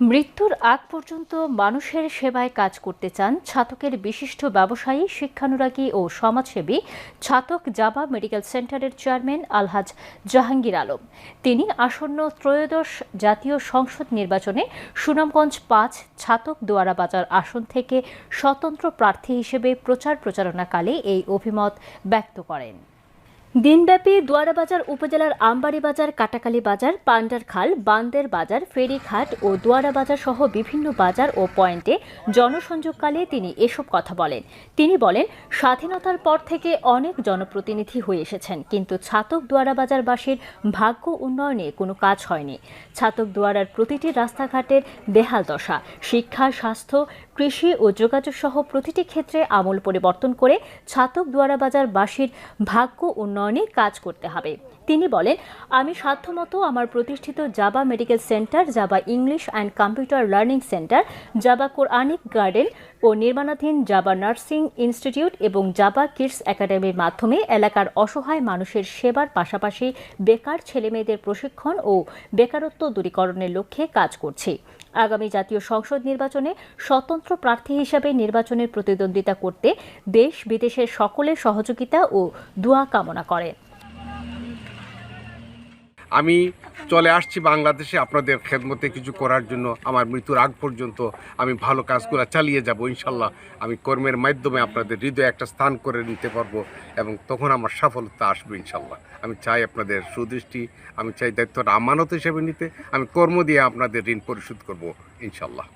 মৃত্যুর আগ পর্যন্ত মানুষের সেবায় কাজ করতে চান ছাতকের বিশিষ্ট ব্যবসায়ী, শিক্ষানুরাগী ও সমাজসেবী ছাতক জাবা মেডিকেল সেন্টারের চেয়ারম্যান আলহাজ জাহাঙ্গীর আলম। তিনি আসন্ন ত্রয়োদশ জাতীয় সংসদ নির্বাচনে সুনামগঞ্জ পাঁচ ছাতক দোয়ারা বাজার আসন থেকে স্বতন্ত্র প্রার্থী হিসেবে প্রচার প্রচারণাকালে এই অভিমত ব্যক্ত করেন। দিনব্যাপী দুয়ারাবাজার উপজেলার আমবাড়ি বাজার, কাটাকালী বাজার, পান্ডার খাল, বান্দের বাজার, ফেরিঘাট ও দুয়ারা বাজার সহ বিভিন্ন বাজার ও পয়েন্টে জনসংযোগকালে তিনি এসব কথা বলেন। তিনি বলেন, স্বাধীনতার পর থেকে অনেক জনপ্রতিনিধি হয়ে এসেছেন, কিন্তু ছাতক দুয়ারা বাজারবাসীর ভাগ্য উন্নয়নে কোনো কাজ হয়নি। ছাতক দুয়ারার প্রতিটি রাস্তাঘাটের বেহাল দশা, শিক্ষা, স্বাস্থ্য, কৃষি ও যোগাযোগ সহ প্রতিটি ক্ষেত্রে আমূল পরিবর্তন করে ছাতক দুয়ারাবাজারবাসীর ভাগ্য উন্নয়নে কাজ করতে হবে। তিনি বলেন, আমি সাধ্যমতো আমার প্রতিষ্ঠিত Jaba medical centre Jaba English and computer learning centre Jaba Quranic garden ও নির্মাণাধীন জাবা নার্সিং ইনস্টিটিউট এবং জাবা কিডস একাডেমির মাধ্যমে এলাকার অসহায় মানুষের সেবার পাশাপাশি বেকার ছেলেমেয়েদের প্রশিক্ষণ ও বেকারত্ব দূরীকরণের লক্ষ্যে কাজ করছি। আগামী জাতীয় সংসদ নির্বাচনে স্বতন্ত্র প্রার্থী হিসাবে নির্বাচনের প্রতিদ্বন্দ্বিতা করতে দেশ বিদেশের সকলের সহযোগিতা ও দোয়া কামনা করেন আমি চলে আসছি বাংলাদেশে আপনাদের খেদমতে কিছু করার জন্য। আমার মৃত্যুর আগ পর্যন্ত আমি ভালো কাজগুলো চালিয়ে যাব, ইনশাল্লাহ। আমি কর্মের মাধ্যমে আপনাদের হৃদয়ে একটা স্থান করে নিতে পারব এবং তখন আমার সফলতা আসবে, ইনশাল্লাহ। আমি চাই আপনাদের সুদৃষ্টি, আমি চাই দায়িত্বটা আমানত হিসেবে নিতে। আমি কর্ম দিয়ে আপনাদের ঋণ পরিশোধ করব, ইনশাল্লাহ।